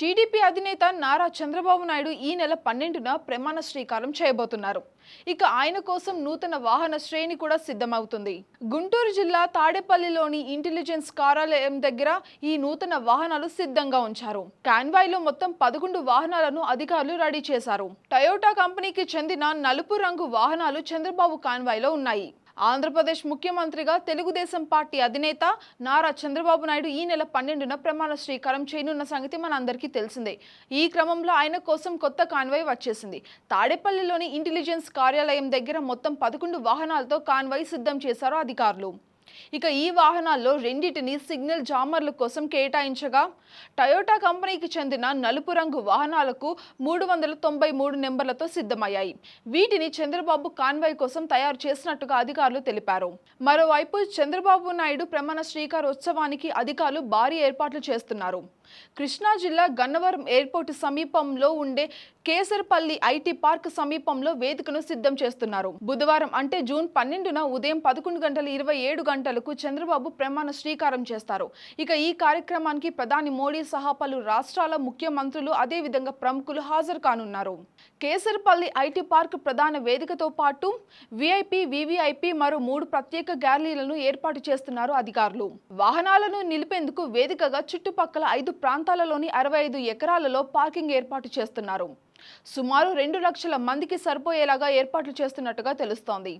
TDP అధినేత నారా చంద్రబాబు నాయుడు ఈ నెల పన్నెండున ప్రమాణ స్వీకారం చేయబోతున్నారు. ఇక ఆయన కోసం నూతన వాహన శ్రేణి కూడా సిద్ధమవుతుంది. గుంటూరు జిల్లా తాడేపల్లిలోని ఇంటెలిజెన్స్ కార్యాలయం దగ్గర ఈ నూతన వాహనాలు సిద్ధంగా ఉంచారు. కాన్వాయ్లో మొత్తం పదకొండు వాహనాలను అధికారులు రెడీ చేశారు. టయోటా కంపెనీకి చెందిన నలుపు రంగు వాహనాలు చంద్రబాబు కాన్వాయ్లో ఉన్నాయి. ఆంధ్రప్రదేశ్ ముఖ్యమంత్రిగా తెలుగుదేశం పార్టీ అధినేత నారా చంద్రబాబు నాయుడు ఈ నెల పన్నెండున ప్రమాణ స్వీకారం చేయనున్న సంగతి మనందరికీ తెలిసిందే. ఈ క్రమంలో ఆయన కోసం కొత్త కాన్వాయ్ వచ్చేసింది. తాడేపల్లిలోని ఇంటెలిజెన్స్ కార్యాలయం దగ్గర మొత్తం పదకొండు వాహనాలతో కాన్వాయ్ సిద్ధం చేశారు అధికారులు. ఇక ఈ వాహనాల్లో రెండింటిని సిగ్నల్ జామర్ల కోసం కేటాయించగా టయోటా కంపెనీకి చెందిన నలుపు రంగు వాహనాలకు మూడు వందల తొంభై మూడు నెంబర్లతో సిద్ధమయ్యాయి. వీటిని చంద్రబాబు కాన్వాయ్ కోసం తయారు చేసినట్టుగా అధికారులు తెలిపారు. మరోవైపు చంద్రబాబు నాయుడు ప్రమాణ స్వీకారోత్సవానికి అధికారులు భారీ ఏర్పాట్లు చేస్తున్నారు. కృష్ణా జిల్లా గన్నవరం ఎయిర్పోర్ట్ సమీపంలో ఉండే కేసరపల్లి ఐటీ పార్క్ సమీపంలో వేదికను సిద్ధం చేస్తున్నారు. బుధవారం అంటే జూన్ పన్నెండున ఉదయం పదకొండు గంటల ఇరవై ఏడు గంటలకు చంద్రబాబు ప్రమాణ స్వీకారం చేస్తారు. ఇక ఈ కార్యక్రమానికి ప్రధాని మోడీ సహా పలు రాష్ట్రాల ముఖ్యమంత్రులు అదేవిధంగా ప్రముఖులు హాజరు కానున్నారు. కేసరపల్లి ఐటీ పార్క్ ప్రధాన వేదికతో పాటు విఐపి వివిఐపి మరో మూడు ప్రత్యేక గ్యాలరీలను ఏర్పాటు చేస్తున్నారు అధికారులు. వాహనాలను నిలిపేందుకు వేదికగా చుట్టుపక్కల ఐదు ప్రాంతాలలోని అరవై ఐదు ఎకరాలలో పార్కింగ్ ఏర్పాటు చేస్తున్నారు. సుమారు రెండు లక్షల మందికి సరిపోయేలాగా ఏర్పాట్లు చేస్తున్నట్టుగా తెలుస్తోంది.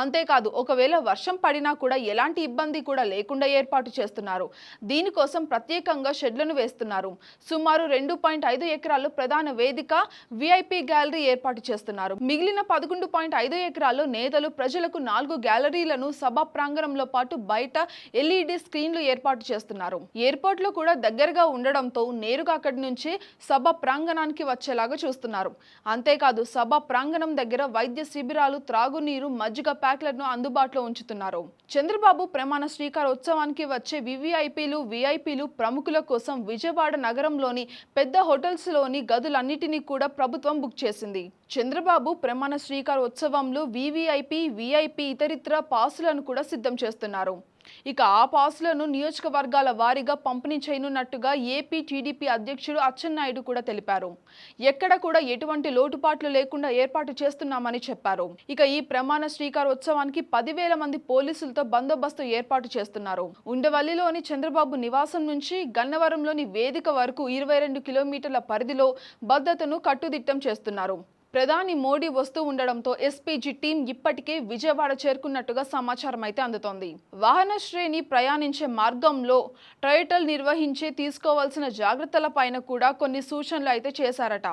అంతేకాదు ఒకవేళ వర్షం పడినా కూడా ఎలాంటి ఇబ్బంది కూడా లేకుండా ఏర్పాటు చేస్తున్నారు. దీనికోసం ప్రత్యేకంగా షెడ్లను వేస్తున్నారు. సుమారు రెండు పాయింట్ ఐదు ఎకరాలు ప్రధాన వేదిక విఐపి గ్యాలరీ ఏర్పాటు చేస్తున్నారు. మిగిలిన పదకొండు పాయింట్ ఐదు ఎకరాల్లో నేతలు ప్రజలకు నాలుగు గ్యాలరీలను సభా ప్రాంగణంలో పాటు బయట ఎల్ఈడి స్క్రీన్లు ఏర్పాటు చేస్తున్నారు. ఎయిర్పోర్ట్లో కూడా దగ్గరగా ఉండడంతో నేరుగా అక్కడి నుంచి సభ ప్రాంగణానికి వచ్చేలాగా చూస్తున్నారు. అంతేకాదు సభ ప్రాంగణం దగ్గర వైద్య శిబిరాలు త్రాగునీరు మజ్జిగ ప్యాక్లను అందుబాటులో ఉంచుతున్నారు. చంద్రబాబు ప్రమాణ స్వీకారోత్సవానికి వచ్చే వివిఐపీలు విఐపీలు ప్రముఖుల కోసం విజయవాడ నగరంలోని పెద్ద హోటల్స్లోని గదులన్నిటినీ కూడా ప్రభుత్వం బుక్ చేసింది. చంద్రబాబు ప్రమాణ స్వీకారోత్సవంలో వివిఐపీ విఐపీ ఇతరితర పాసులను కూడా సిద్ధం చేస్తున్నారు. ఇక ఆ పాసులను నియోజకవర్గాల వారీగా పంపిణీ చేయనున్నట్టుగా ఏపీ టీడీపీ అధ్యక్షుడు అచ్చెన్నాయుడు కూడా తెలిపారు. ఎక్కడ కూడా ఎటువంటి లోటుపాట్లు లేకుండా ఏర్పాటు చేస్తున్నామని చెప్పారు. ఇక ఈ ప్రమాణ స్వీకారోత్సవానికి పదివేల మంది పోలీసులతో బందోబస్తు ఏర్పాటు చేస్తున్నారు. ఉండవల్లిలోని చంద్రబాబు నివాసం నుంచి గన్నవరంలోని వేదిక వరకు ఇరవై రెండు కిలోమీటర్ల పరిధిలో భద్రతను కట్టుదిట్టం చేస్తున్నారు. ప్రధాని మోడీ వస్తూ ఉండడంతో ఎస్పీజీ టీం ఇప్పటికే విజయవాడ చేరుకున్నట్టుగా సమాచారం అయితే అందుతోంది. వాహన శ్రేణి ప్రయాణించే మార్గంలో టైటల్ నిర్వహించే తీసుకోవాల్సిన జాగ్రత్తల పైన కూడా కొన్ని సూచనలు అయితే చేశారట.